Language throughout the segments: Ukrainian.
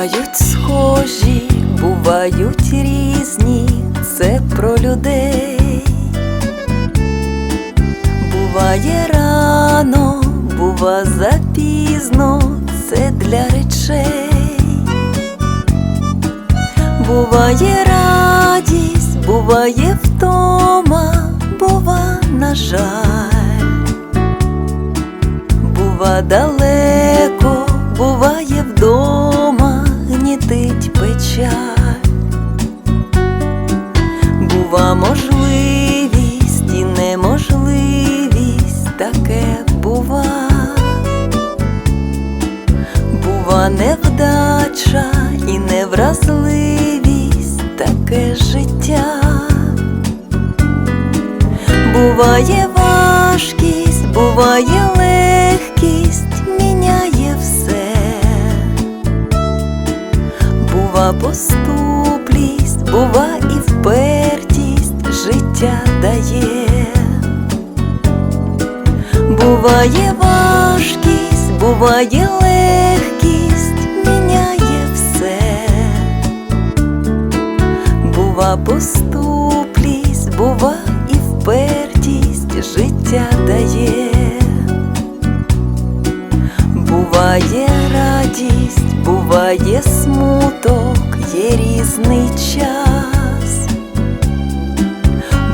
бувають схожі, бувають різні, це про людей. Буває рано, бува запізно, це для речей. Буває радість, буває втома, бува, на жаль, бува далеко, буває вдома, бува невдача і невразливість, таке життя. Буває важкість, буває легкість, міняє все. Бува поступлість, бува і впертість життя дає. Буває важкість, буває легкість, Бува поступлість, бува і впертість життя дає. Буває радість, буває смуток, є різний час.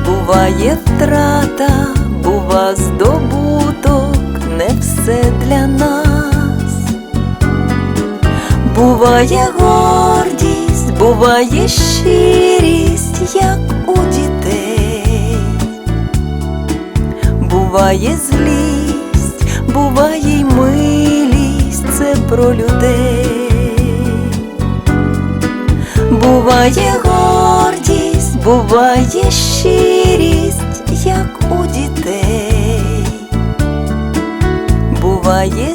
Буває втрата, бува здобуток, не все для нас. Буває гордість, буває щирість, як у дітей. Буває злість, буває й милість, це про людей. Буває гордість, буває щирість, як у дітей. Буває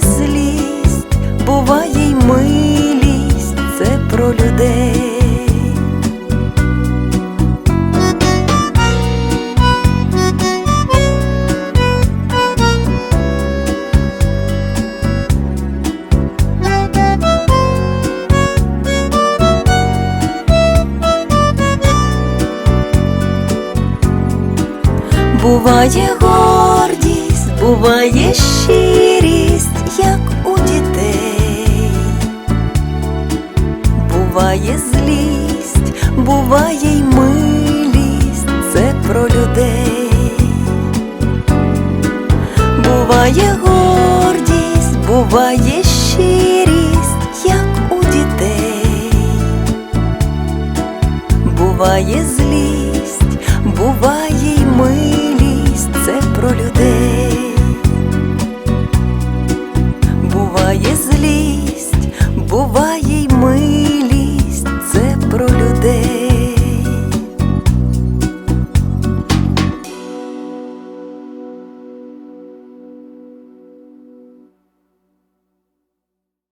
Буває гордість, буває щирість, як у дітей. Буває злість, буває й милість, це про людей. Буває гордість, буває щирість, як у дітей. Буває злість, Буває.